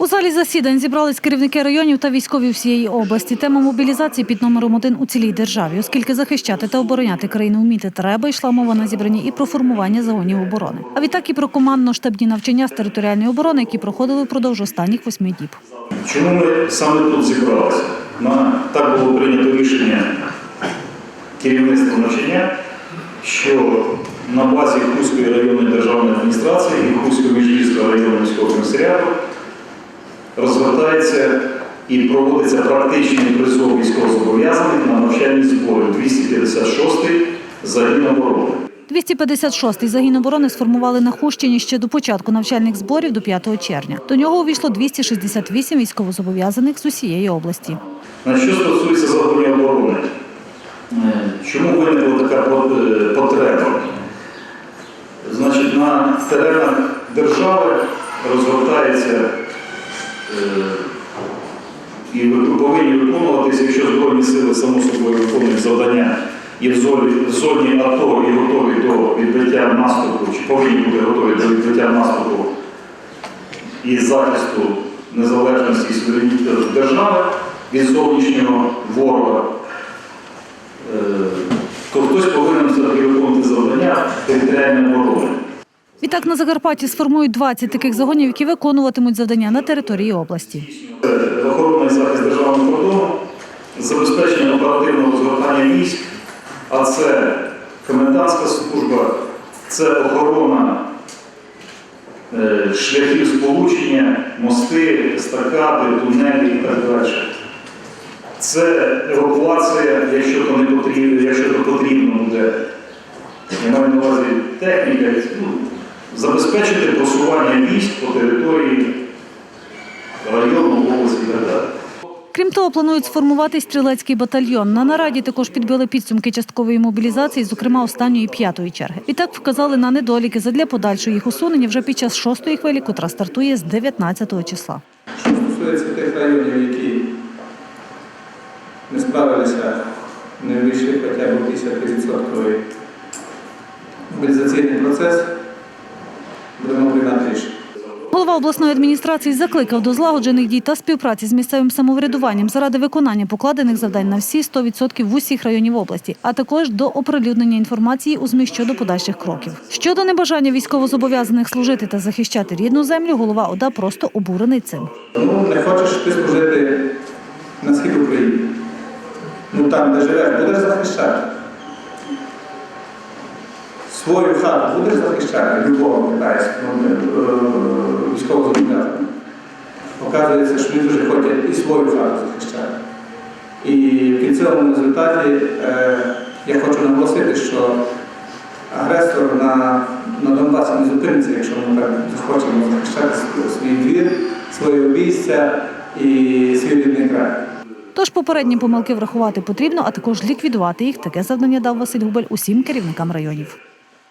У залі засідань зібрались керівники районів та військові всієї області. Тема мобілізації під номером один у цілій державі, оскільки захищати та обороняти країну вміти треба, йшла мова на зібранні і про формування загонів оборони. А відтак і про командно-штабні навчання з територіальної оборони, які проходили впродовж останніх восьми діб. Чому ми саме тут зібралися? На так було прийнято рішення керівництва навчання, що на базі Хуської районної державної адміністрації і Хуського міжгірського районного військового комісаріату розгортається і проводиться практичний призов військовозобов'язаних на навчальні збори 256-й загін оборони. 256-й загін оборони сформували на Хущині ще до початку навчальних зборів до 5 червня. До нього увійшло 268 військовозобов'язаних з усієї області. Значить, що стосується загонів оборони, е, чому виникла така е, потреба? Значить, на теренах держави розгортається і ви повинні виконуватися, якщо Збройні сили само собою виконують завдання і в зоні, АТО і готові до відбиття наступу, чи повинні бути готові до відбиття наступу і захисту незалежності і суверенітету держави від зовнішнього ворога, е, то хтось повинен все-таки виконувати завдання територіальної оборони. Відтак на Закарпатті сформують 20 таких загонів, які виконуватимуть завдання на території області. Охорона і захист державного кордону, забезпечення оперативного розгортання військ, а це комендантська служба, це охорона е, шляхів сполучення, мости, естакади, тунелі і так далі. Це евакуація, якщо то не потрібно, якщо то потрібно буде. Я маю на увазі техніка, ну, забезпечити просування військ по території району, області і так далі. Крім того, планують сформувати стрілецький батальйон. На нараді також підбили підсумки часткової мобілізації, зокрема останньої п'ятої черги. Відтак вказали на недоліки задля подальшого їх усунення вже під час шостої хвилі, котра стартує з 19 числа. Що стосується тих районів, які не справилися, не вийшли хоча б 50% мобілізаційний процес, Голова обласної адміністрації закликав до злагоджених дій та співпраці з місцевим самоврядуванням заради виконання покладених завдань на всі 100% в усіх районів області, а також до оприлюднення інформації у ЗМІ щодо подальших кроків. Щодо небажання військовозобов'язаних служити та захищати рідну землю, голова ОДА просто обурений цим. Ну, не хочеш ти служити на схід України. Ну там, де живеш, будеш захищати. Свою хату будеш захищати любого китайського ну, е, військового зобов'язаного. Оказується, що вони дуже хочуть і свою хату захищати. І в кінцевому результаті е, я хочу наголосити, що агресор на, на Донбасі не зупиниться, якщо ми так захочемо захищати свій двір, своє обійстя і свій рідний край. Тож попередні помилки врахувати потрібно, а також ліквідувати їх. Таке завдання дав Василь Губель усім керівникам районів.